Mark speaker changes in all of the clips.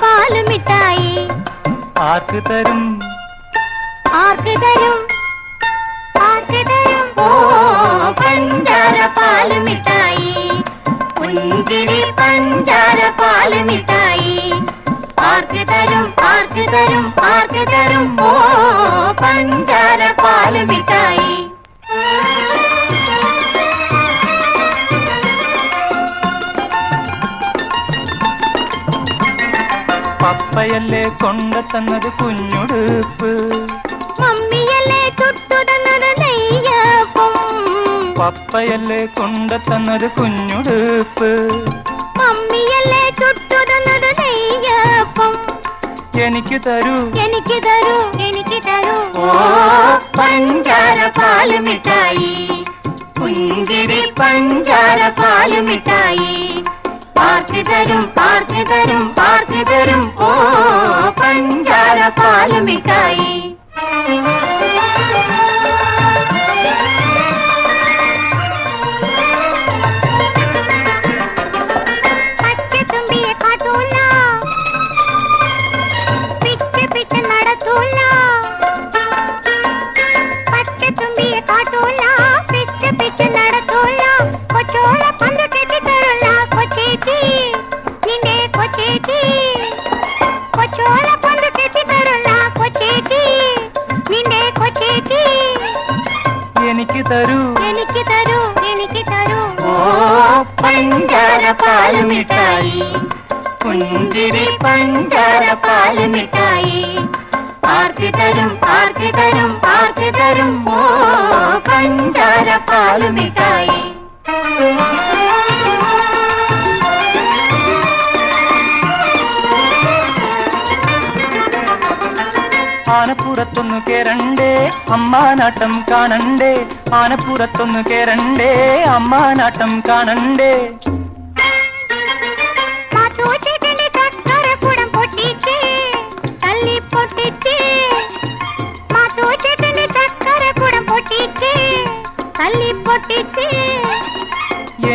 Speaker 1: പാലുമിഠായി ആർക്ക് തരും?
Speaker 2: ആർക്ക് തരും? ആർക്ക് തരും? ഓ പഞ്ചാര പാലുമിഠായി പുഞ്ചിരി പഞ്ചാര പാലുമിഠായി ആർക്ക് തരും? ആർക്ക് തരും? ആർക്ക് തരും? ഓ പഞ്ചാര പാലുമിഠായി മിഠായി
Speaker 1: കൊണ്ട തന്നത് കുഞ്ഞുടുപ്പ്?
Speaker 2: മമ്മിയല്ലേ ചുട്ടുതന്നത് നെയ്യപ്പം?
Speaker 1: പപ്പയല്ലേ കൊണ്ട തന്നത് കുഞ്ഞുടുപ്പ്?
Speaker 2: മമ്മിയല്ലേ ചുട്ടുതന്നത് നെയ്യപ്പം?
Speaker 1: എനിക്ക് തരൂ.
Speaker 2: എനിക്ക് തരൂ എനിക്ക് തരൂ.
Speaker 1: ഓ
Speaker 2: പഞ്ചാര പാൽ മിഠായി. പുഞ്ചിരി പഞ്ചാര പാൽ മിഠായി. പാർത്തി തരും പാർത്തി തരും പാർത്തി തരും. കൊച്ചേച്ചി കൊച്ചോള പന്ത് കെട്ടി തരുള്ള കൊച്ചേച്ചി നിന്റെ കൊച്ചേച്ചി
Speaker 1: എനിക്ക് തരൂ
Speaker 2: എനിക്ക് തരൂ എനിക്ക് തരൂ
Speaker 1: ഓ
Speaker 2: പഞ്ചാര പാൽ മിഠായി പുഞ്ചിരി പഞ്ചാര പാൽ മിഠായി ആർത്തി തരും ആർത്തി തരും ആർത്തി തരും ഓ പഞ്ചാര പാൽ
Speaker 1: ആനപ്പുറത്തൊന്നു കേരണ്ടേ അമ്മാനാട്ടം കാണണ്ടേ. ആനപ്പുറത്തൊന്നു കേരണ്ടേ അമ്മാനാട്ടം കാണണ്ടേ.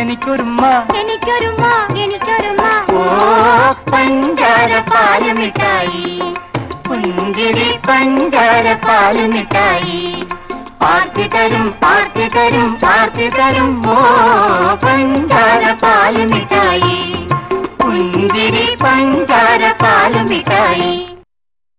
Speaker 2: എനിക്കൊരുമ്മ. എനിക്കൊരുമ്മ
Speaker 1: എനിക്കൊരുമ്മ.
Speaker 2: എനിക്കൊരുമ എനിക്കൊരുമ
Speaker 1: ഓ പഞ്ചാര പാൽ മിഠായി
Speaker 2: പുഞ്ചിരി പഞ്ചാര പാൽ മിഠായി പാർത്തി തരും പാർത്തി തരും പാർത്തി തരും ഓ പഞ്ചാര പാൽ മിഠായി പുഞ്ചിരി പഞ്ചാര പാൽ മിഠായി